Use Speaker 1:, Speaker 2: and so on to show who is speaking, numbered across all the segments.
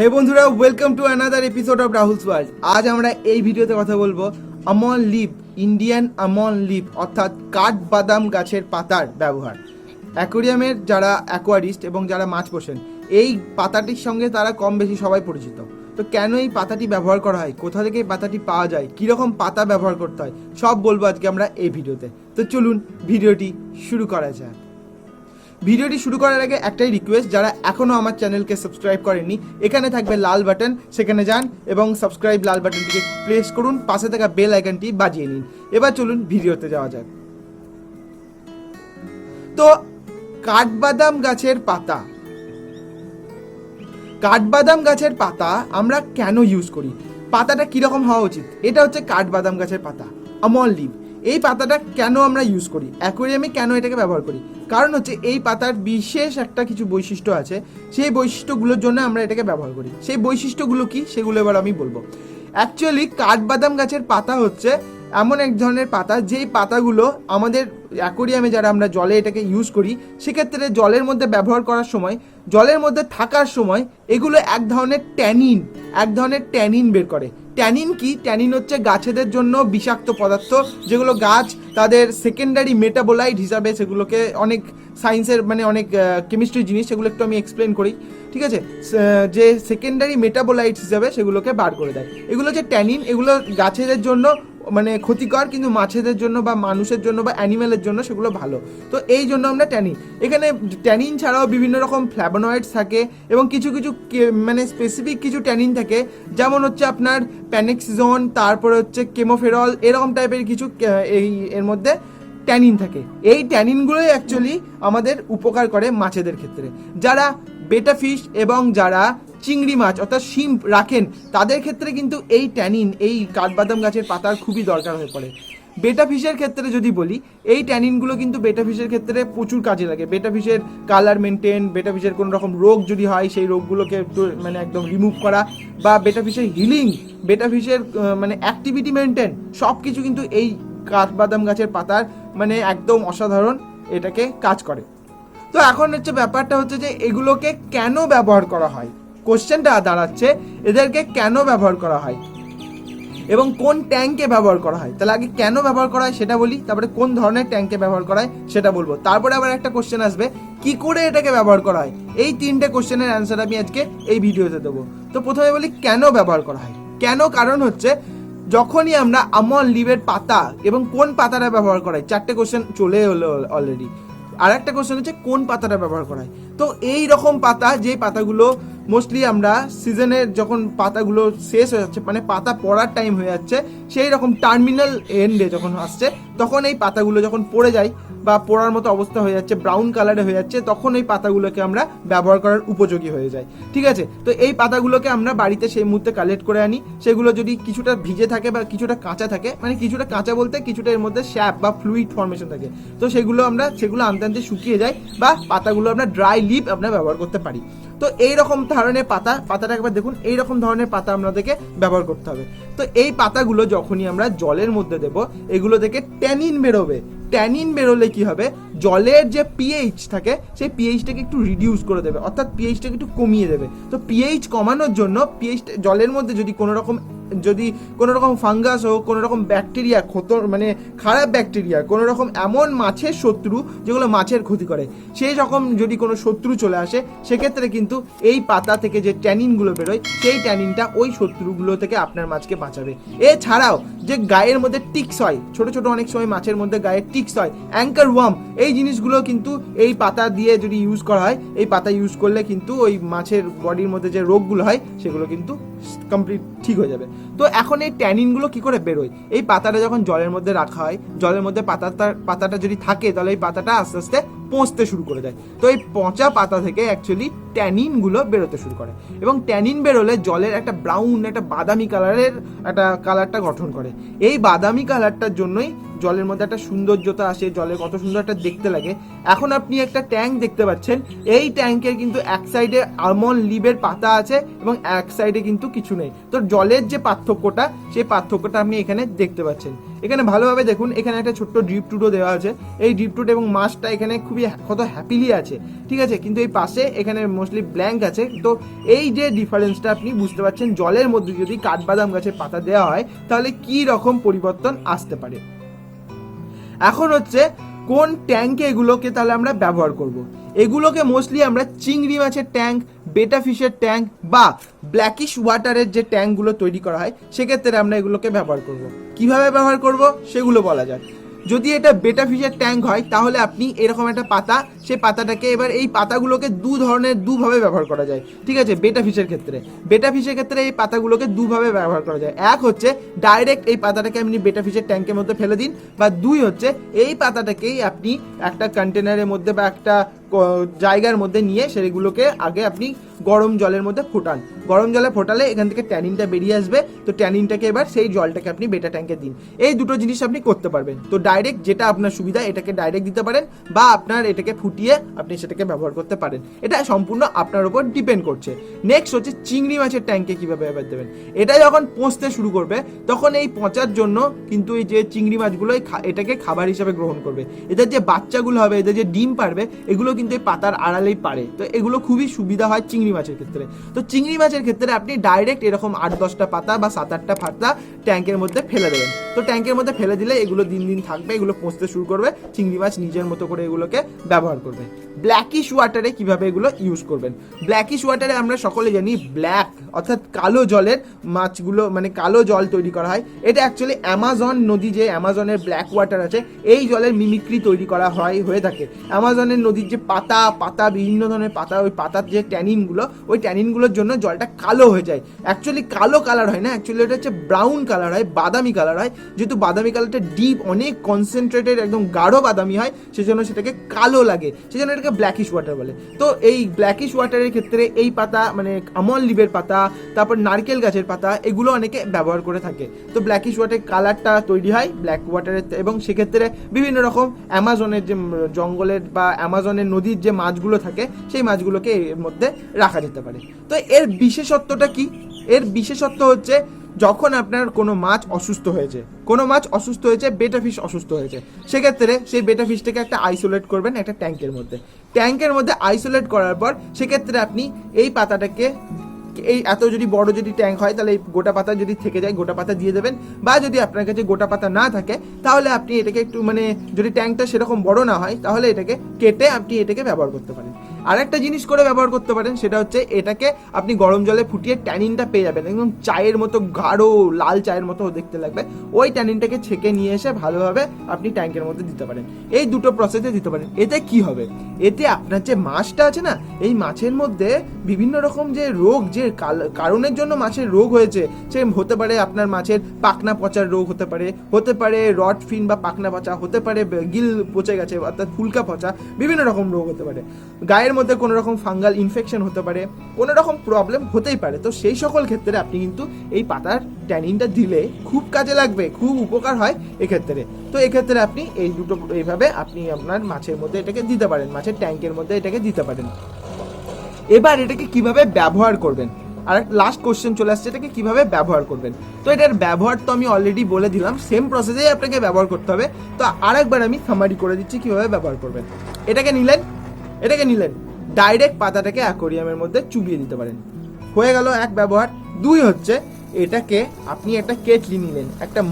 Speaker 1: হে বন্ধুরা welcome to another episode of Rahul's world আজ আমরা এই ভিডিওতে কথা বলব আমল লিভ ইন্ডিয়ান আমল লিভ অর্থাৎ কাঠ বাদাম গাছের পাতার ব্যবহার। অ্যাকোরিয়ামের যারা অ্যাকোয়ারিস্ট এবং যারা মাছ পোষেন, এই পাতাটির সঙ্গে তারা কম বেশি সবাই পরিচিত। তো কেন এই পাতাটি ব্যবহার করা হয়? কোথা থেকে এই পাতাটি পাওয়া যায়? কীরকম পাতা ব্যবহার করতে হয়? সব বলব আজকে আমরা এই ভিডিওতে। তো চলুন ভিডিওটি শুরু করা যাক। ভিডিওটি শুরু করার আগে একটাই রিকোয়েস্ট যারা এখনও আমার চ্যানেলকে সাবস্ক্রাইব করেননি, এখানে থাকবে লাল বাটন সেখানে যান এবং সাবস্ক্রাইব লাল বাটনটিকে প্রেস করুন, পাশে থাকা বেল আইকনটি বাজিয়ে নিন। এবার চলুন ভিডিওতে যাওয়া যাক। তো, কাঠবাদাম গাছের পাতা। কাঠবাদাম গাছের পাতা আমরা কেন ইউজ করি? পাতাটা কীরকম হওয়া উচিত? এটা হচ্ছে কাঠবাদাম গাছের পাতা আমল লিভ এই পাতাটা কেন আমরা ইউজ করি? অ্যাকোরিয়ামে কেন এটাকে ব্যবহার করি? কারণ হচ্ছে এই পাতার বিশেষ একটা কিছু বৈশিষ্ট্য আছে, সেই বৈশিষ্ট্যগুলোর জন্য আমরা এটাকে ব্যবহার করি। সেই বৈশিষ্ট্যগুলো কি? সেগুলো এবার আমি বলব। অ্যাকচুয়ালি কাঠবাদাম গাছের পাতা হচ্ছে এমন এক ধরনের পাতা, যেই পাতাগুলো আমাদের অ্যাকোরিয়ামে যারা আমরা জলে এটাকে ইউজ করি, সেক্ষেত্রে জলের মধ্যে ব্যবহার করার সময়, জলের মধ্যে থাকার সময় এগুলো এক ধরনের ট্যানিন, এক ধরনের ট্যানিন বের করে। ট্যানিন কি? ট্যানিন হচ্ছে গাছেদের জন্য বিষাক্ত পদার্থ, যেগুলো গাছ তাদের সেকেন্ডারি মেটাবোলাইট হিসাবে সেগুলোকে অনেক সায়েন্সের মানে অনেক কেমিস্ট্রি জিনিস সেগুলো একটু আমি এক্সপ্লেন করি, ঠিক আছে? যে সেকেন্ডারি মেটাবোলাইট হিসাবে সেগুলোকে বার করে দেয়। এগুলো যে ট্যানিন, এগুলো গাছেদের জন্য মানে ক্ষতিকর, কিন্তু মাছেদের জন্য বা মানুষের জন্য বা অ্যানিমেলের জন্য সেগুলো ভালো। তো এই জন্য আমরা ট্যানিন এখানে ট্যানিন ছাড়াও বিভিন্ন রকম ফ্ল্যাবোনয়েডস থাকে এবং কিছু কিছু মানে স্পেসিফিক কিছু ট্যানিন থাকে। যেমন হচ্ছে আপনার প্যানেক্সিজন তারপরে হচ্ছে কেমোফেরল এরকম টাইপের কিছু এই, এর মধ্যে ট্যানিন থাকে। এই ট্যানিনগুলোই অ্যাকচুয়ালি আমাদের উপকার করে মাছেদের ক্ষেত্রে। যারা বেটা ফিশ এবং যারা চিংড়ি মাছ অর্থাৎ শিম্প রাখেন, তাদের ক্ষেত্রে কিন্তু এই ট্যানিন, এই কাঠবাদাম গাছের পাতার খুবই দরকার হয়ে পড়ে। বেটা ফিশের ক্ষেত্রে যদি বলি, এই ট্যানিনগুলো কিন্তু বেটা ফিশের ক্ষেত্রে প্রচুর কাজে লাগে। বেটা ফিশের কালার মেনটেন বেটা ফিশের কোনো রকম রোগ যদি হয়, সেই রোগগুলোকে মানে একদম রিমুভ করা বা বেটা ফিশের হিলিং বেটা ফিশের মানে অ্যাক্টিভিটি মেনটেন সব কিছু কিন্তু এই কাঠবাদাম গাছের পাতার মানে একদম অসাধারণ এটাকে কাজ করে। তো এখন হচ্ছে ব্যাপারটা হচ্ছে যে এগুলোকে কেন ব্যবহার করা হয়? কোশ্চেনটা দাঁড়াচ্ছে, এদেরকে কেন ব্যবহার করা হয়? এবং কোন ট্যাঙ্কে ব্যবহার করা হয়? তাহলে আগে কেন ব্যবহার করা হয় সেটা বলি, তারপরে কোন ধরনের ট্যাঙ্কে ব্যবহার করা হয় সেটা বলব। তারপরে আবার একটা কোশ্চেন আসবে, কি করে এটাকে ব্যবহার করা হয়? এই তিনটে কোশ্চেনের অ্যান্সার আমি আজকে এই ভিডিওতে দেবো। তো প্রথমে বলি, কেন ব্যবহার করা হয়? কেন কারণ হচ্ছে, যখনই আমরা আমল লিভের পাতা এবং কোন পাতাটা ব্যবহার করা হয়, চারটে কোশ্চেন চলে এলো অলরেডি আর একটা কোশ্চেন হচ্ছে, কোন পাতাটা ব্যবহার করা হয়? তো এই রকম পাতা যে পাতাগুলো মোস্টলি আমরা সিজনের যখন পাতাগুলো শেষ হয়ে যাচ্ছে মানে পাতা পড়ার টাইম হয়ে যাচ্ছে, সেই রকম টার্মিনাল এন্ডে যখন আসছে, তখন এই পাতাগুলো যখন পড়ে যায় বা পড়ার মতো অবস্থা হয়ে যাচ্ছে ব্রাউন কালারে হয়ে যাচ্ছে, তখন এই পাতাগুলোকে আমরা ব্যবহার করার উপযোগী হয়ে যায়। ঠিক আছে? তো এই পাতাগুলোকে আমরা বাড়িতে সেই মুহূর্তে কালেক্ট করে আনি। সেগুলো যদি কিছুটা ভিজে থাকে বা কিছুটা কাঁচা থাকে মানে কিছুটা কাঁচা বলতে কিছুটা এর মধ্যে শ্যাপ বা ফ্লুইড ফর্মেশন থাকে, তো সেগুলো আমরা, সেগুলো আনতে আনতে শুকিয়ে যায় বা পাতাগুলো আমরা ড্রাই লিপ আমরা ব্যবহার করতে পারি। তো এই রকম ধরনের পাতা, পাতাটা একবার দেখুন এই রকম ধরনের পাতা আমাদেরকে ব্যবহার করতে হবে। তো এই পাতাগুলো যখনই আমরা জলের মধ্যে দেব, এগুলো থেকে ট্যানিন বেরোবে। ট্যানিন বেরোলে কি হবে? জলের যে পিএইচ থাকে, সেই পিএইচটাকে একটু রিডিউস করে দেবে। অর্থাৎ পিএইচটাকে একটু কমিয়ে দেবে। তো পিএইচ কমানোর জন্য পিএইচ জলের মধ্যে যদি কোনো রকম যদি কোনো রকম ফাঙ্গাস হোক, কোনো রকম ব্যাকটেরিয়া ক্ষত মানে খারাপ ব্যাকটেরিয়া কোনো রকম এমন মাছের শত্রু যেগুলো মাছের ক্ষতি করে, সেই রকম যদি কোনো শত্রু চলে আসে, সেক্ষেত্রে কিন্তু এই পাতা থেকে যে ট্যানিনগুলো বেরোয়, সেই ট্যানিনটা ওই শত্রুগুলো থেকে আপনার মাছকে বাঁচাবে। এছাড়াও যে গায়ের মধ্যে টিক্স হয়, ছোট ছোট অনেক সময় মাছের মধ্যে গায়ে টিক্স হয়। অ্যাঙ্কার ওয়াম এই জিনিসগুলো কিন্তু এই পাতা দিয়ে যদি ইউজ করা হয়, এই পাতা ইউজ করলে কিন্তু ওই মাছের বডির মধ্যে যে রোগগুলো হয়, সেগুলো কিন্তু কমপ্লিট ঠিক হয়ে যাবে। তো এখন এই ট্যানিনগুলো কি করে বেরোয়? এই পাতাটা যখন জলের মধ্যে রাখা হয়, জলের মধ্যে পাতাটা পাতাটা যদি থাকে, তাহলে এই পাতাটা আস্তে আস্তে পচতে শুরু করে দেয়। তো এই পচা পাতা থেকে অ্যাকচুয়ালি ট্যানিনগুলো বেরোতে শুরু করে। এবং ট্যানিন বেরোলে জলের একটা ব্রাউন একটা বাদামি কালারের একটা কালারটা গঠন করে। এই বাদামি কালারটার জন্যই জলের মধ্যে একটা সৌন্দর্যতা আসে জলে কত সুন্দর একটা দেখতে লাগে। এখন আপনি একটা ট্যাঙ্ক দেখতে পাচ্ছেন। এই ট্যাঙ্কের কিন্তু এক সাইডে আলমন্ড লিভের পাতা আছে এবং এক সাইডে কিন্তু কিছু নেই। তো জলের যে পার্থক্যটা, সেই পার্থক্যটা আপনি এখানে দেখতে পাচ্ছেন। এখানে ভালোভাবে দেখুন, এখানে একটা ছোট্ট ড্রিপ টুটও দেওয়া আছে। এই ড্রিপ টুট এবং মাছটা এখানে খুবই কত হ্যাপিলি আছে, ঠিক আছে? কিন্তু এই পাশে এখানে মোস্টলি ব্ল্যাঙ্ক আছে। তো এই যে ডিফারেন্সটা আপনি বুঝতে পারছেন, জলের মধ্যে যদি কাঠবাদাম গাছের পাতা দেওয়া হয়, তাহলে কি রকম পরিবর্তন আসতে পারে? এখন হচ্ছে, কোন ট্যাঙ্কে এগুলোকে তাহলে আমরা ব্যবহার করব। এগুলোকে মোস্টলি আমরা চিংড়ি মাছের ট্যাঙ্ক বেটা ফিশের ট্যাঙ্ক বা ব্ল্যাকিশ ওয়াটারের যে ট্যাঙ্কগুলো তৈরি করা হয়, সেক্ষেত্রে আমরা এগুলোকে ব্যবহার করব। কীভাবে ব্যবহার করব? সেগুলো বলা যাক। যদি এটা বেটা ফিশের ট্যাঙ্ক হয়, তাহলে আপনি এরকম একটা পাতা, সেই পাতাটাকে এবার এই পাতাগুলোকে দু ধরনের, দুভাবে ব্যবহার করা যায়। ঠিক আছে? বেটা ফিশের ক্ষেত্রে। বেটা ফিশের ক্ষেত্রে এই পাতাগুলোকে দুভাবে ব্যবহার করা যায়। এক হচ্ছে ডাইরেক্ট এই পাতাটাকে আপনি বেটা ফিশের ট্যাঙ্কের মধ্যে ফেলে দিন, বা দুই হচ্ছে, এই পাতাটাকেই আপনি একটা কন্টেনারের মধ্যে বা একটা জায়গার মধ্যে নিয়ে সেগুলোকে আগে আপনি গরম জলের মধ্যে ফোটান। গরম জলে ফোটালে এখান থেকে ট্যানিনটা বেরিয়ে আসবে। তো ট্যানিনটাকে এবার সেই জলটাকে আপনি বেটা ট্যাঙ্কে দিন। এই দুটো জিনিস আপনি করতে পারবেন। তো ডাইরেক্ট যেটা আপনার সুবিধা, এটাকে ডাইরেক্ট দিতে পারেন বা আপনার এটাকে ফুটিয়ে আপনি সেটাকে ব্যবহার করতে পারেন। এটা সম্পূর্ণ আপনার উপর ডিপেন্ড করছে। নেক্সট হচ্ছে চিংড়ি মাছের ট্যাঙ্কে কীভাবে ব্যবহার দেবেন। এটা যখন পচতে শুরু করবে, তখন এই পচার জন্য কিন্তু এই যে চিংড়ি মাছগুলো এটাকে খাবার হিসাবে গ্রহণ করবে। এদের যে বাচ্চাগুলো হবে, এদের যে ডিম পারবে, এগুলো কিন্তু এই পাতার আড়ালেই পারে। তো এগুলো খুবই সুবিধা হয় চিংড়ি মাছের ক্ষেত্রে। তো চিংড়ি মাছের ক্ষেত্রে আপনি ডাইরেক্ট এরকম আট, দশটা পাতা বা সাত, আটটা পাতা ট্যাঙ্কের মধ্যে ফেলে দেবেন। তো ট্যাঙ্কের মধ্যে ফেলে দিলে এগুলো দিন দিন থাকবে, এগুলো পচতে শুরু করবে, চিংড়ি মাছ নিজের মতো করে এগুলোকে ব্যবহার করবে। ব্ল্যাকিশ ওয়াটারে কীভাবে এগুলো ইউজ করবেন? ব্ল্যাকিশ ওয়াটারে আমরা সকলে জানি ব্ল্যাক অর্থাৎ কালো জলের মাছগুলো মানে কালো জল তৈরি করা হয়। এটা অ্যাকচুয়ালি অ্যামাজন নদী যে অ্যামাজনের ব্ল্যাক ওয়াটার আছে, এই জলের মিমিক্রি তৈরি করা হয়, হয়ে থাকে। অ্যামাজনের নদীর যে পাতা পাতা, বিভিন্ন ধরনের পাতা, ওই পাতার যে ট্যানিনগুলো ওই ট্যানিনগুলোর জন্য জলটা কালো হয়ে যায়। অ্যাকচুয়ালি কালো কালার হয় না অ্যাকচুয়ালি এটা হচ্ছে ব্রাউন কালার হয়, বাদামি কালার হয়। যেহেতু বাদামি কালারটা ডিপ অনেক কনসেন্ট্রেটেড একদম গাঢ় বাদামি হয়, সেজন্য সেটাকে কালো লাগে। সেজন্য এটাকে ব্ল্যাকিশ ওয়াটার বলে। তো এই ব্ল্যাকিশ ওয়াটারের ক্ষেত্রে এই পাতা মানে আমল লিভের পাতা, তারপর নারকেল গাছের পাতা, এগুলো অনেকে ব্যবহার করে থাকে। তো ব্ল্যাকিশ ওয়াটারের কালারটা তৈরি হয় ব্ল্যাক ওয়াটারের এবং সেক্ষেত্রে বিভিন্ন রকম অ্যামাজনের যে জঙ্গলের বা অ্যামাজনের নদীর যে মাছগুলো থাকে, সেই মাছগুলোকে এর মধ্যে রাখা যেতে পারে। তো এর বিশেষত্বটা কি? এর বিশেষত্ব হচ্ছে যখন আপনার কোনো মাছ অসুস্থ হয়েছে, কোনো মাছ অসুস্থ হয়েছে বেটা ফিশ অসুস্থ হয়েছে, সেক্ষেত্রে সেই বেটা ফিশটাকে একটা আইসোলেট করবেন একটা ট্যাঙ্কের মধ্যে। ট্যাঙ্কের মধ্যে আইসোলেট করার পর সেক্ষেত্রে আপনি এই পাতাটাকে, এই এত যদি বড় যদি ট্যাঙ্ক হয়, তাহলে এই গোটা পাতা যদি থেকে যায়, গোটা পাতা দিয়ে দেবেন। বা যদি আপনার কাছে গোটা পাতা না থাকে, তাহলে আপনি এটাকে একটু মানে যদি ট্যাঙ্কটা সেরকম বড় না হয়, তাহলে এটাকে কেটে আপনি এটাকে ব্যবহার করতে পারেন। আরেকটা জিনিস করে ব্যবহার করতে পারেন, সেটা হচ্ছে এটাকে আপনি গরম জলে ফুটিয়ে ট্যানিনটা পেয়ে যাবেন, একদম চায়ের মতো গাঢ় লাল চায়ের মতো দেখতে লাগবে। ওই ট্যানিনটাকে ছেঁকে নিয়ে এসে ভালোভাবে আপনি ট্যাঙ্কের মধ্যে দিতে পারেন। এই দুটো প্রসেসে দিতে পারেন। এতে কি হবে? এতে আপনার যে মাছটা আছে না, এই মাছের মধ্যে বিভিন্ন রকম যে রোগ, যে কারণের জন্য মাছের রোগ হয়েছে, সে হতে পারে আপনার মাছের পাকনা পচার রোগ হতে পারে হতে পারে রড ফিন বা পাকনা পচা, হতে পারে গিল পচে গেছে, অর্থাৎ ফুলকা পচা, বিভিন্ন রকম রোগ হতে পারে। গায়ের মধ্যে কোনো রকম ফাঙ্গাল ইনফেকশন হতে পারে কোনো রকম প্রবলেম হতেই পারে। তো সেই সকল ক্ষেত্রে আপনি কিন্তু এই পাতার ট্যানিনটা দিলে খুব কাজে লাগবে, খুব উপকার হয় এক্ষেত্রে। তো এক্ষেত্রে আপনি এই দুটো, এইভাবে আপনি আপনার মাছের মধ্যে এটাকে দিতে পারেন, মাছের ট্যাঙ্কের মধ্যে এটাকে দিতে পারেন। এবার এটাকে কীভাবে ব্যবহার করবেন? আর লাস্ট কোশ্চেন চলে আসছে, এটাকে কীভাবে ব্যবহার করবেন? তো এটার ব্যবহার তো আমি অলরেডি বলে দিলাম সেম প্রসেসেই আপনাকে ব্যবহার করতে হবে। তো আরেকবার আমি সামারি করে দিচ্ছি কীভাবে ব্যবহার করবেন। এটাকে নিলেন এটাকে নিলেন। ডাইরেক্ট পাতাটাকে অ্যাকোরিয়ামের মধ্যে চুবিয়ে দিতে পারেন। হয়ে গেল এক ব্যবহার। দুই হচ্ছে, এটাকে আপনি একটা কেটলি নিলেন। একটা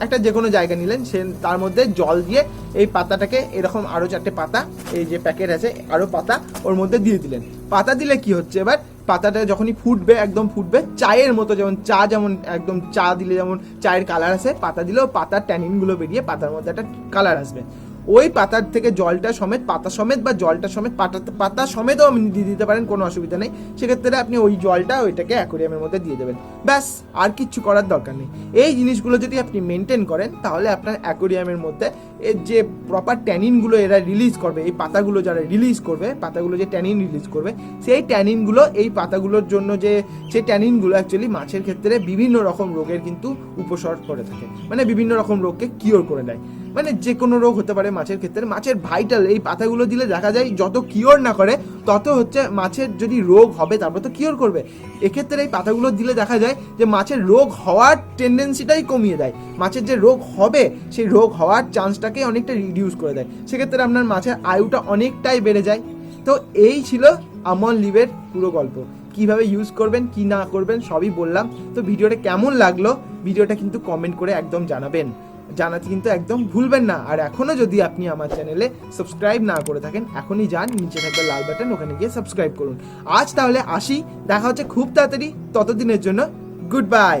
Speaker 1: একটা যে কোনো জায়গা নিলেন, সে তার মধ্যে জল দিয়ে এই পাতাটাকে এরকম আরও চারটে পাতা, এই যে প্যাকেট আছে আরও পাতা ওর মধ্যে দিয়ে দিলেন। পাতা দিলে কি হচ্ছে এবার? পাতাটা যখনই ফুটবে, একদম ফুটবে, চায়ের মতো যেমন চা যেমন, একদম চা দিলে যেমন চায়ের কালার আসে, পাতা দিলেও পাতার ট্যানিনগুলো বেরিয়ে পাতার মধ্যে একটা কালার আসবে। ওই পাতার থেকে জলটা সমেত, পাতা সমেত বা জলটা সমেত, পাতা পাতা সমেতও আপনি দিয়ে দিতে পারেন, কোনো অসুবিধা নেই। সেক্ষেত্রে আপনি ওই জলটা ওইটাকে অ্যাকোরিয়ামের মধ্যে দিয়ে দেবেন। ব্যাস, আর কিচ্ছু করার দরকার নেই। এই জিনিসগুলো যদি আপনি মেনটেন করেন, তাহলে আপনার অ্যাকোরিয়ামের মধ্যে এর যে প্রপার ট্যানিনগুলো এরা রিলিজ করবে, এই পাতাগুলো যারা রিলিজ করবে, পাতাগুলো যে ট্যানিন রিলিজ করবে, সেই ট্যানিনগুলো এই পাতাগুলোর জন্য যে, সেই ট্যানিনগুলো অ্যাকচুয়ালি মাছের ক্ষেত্রে বিভিন্ন রকম রোগের কিন্তু উপসর্গ করে থাকে। মানে বিভিন্ন রকম রোগকে কিওর করে দেয়। মানে যে কোনো রোগ হতে পারে মাছের ক্ষেত্রে। মাছের ভাইটাল এই পাতাগুলো দিলে দেখা যায় যত কিওর না করে, তত হচ্ছে মাছের যদি রোগ হবে, তারপর তো কিওর করবে। এক্ষেত্রে এই পাতাগুলো দিলে দেখা যায় যে মাছের রোগ হওয়ার টেন্ডেন্সিটাই কমিয়ে দেয়। মাছের যে রোগ হবে, সেই রোগ হওয়ার চান্সটাকে অনেকটা রিডিউস করে দেয়। সেক্ষেত্রে আপনার মাছের আয়ুটা অনেকটাই বেড়ে যায়। তো এই ছিল আমল লিভের পুরো গল্প। কীভাবে ইউজ করবেন, কি না করবেন, সবই বললাম। তো ভিডিওটা কেমন লাগল, ভিডিওটা কিন্তু কমেন্ট করে একদম জানাবেন। জানাতে কিন্তু একদম ভুলবেন না। আর এখনও যদি আপনি আমার চ্যানেলে সাবস্ক্রাইব না করে থাকেন, এখনই যান, নিচে থাকবে লাল বাটন ওখানে গিয়ে সাবস্ক্রাইব করুন। আজ তাহলে আসি, দেখা হচ্ছে খুব তাড়াতাড়ি, ততদিনের জন্য গুড বাই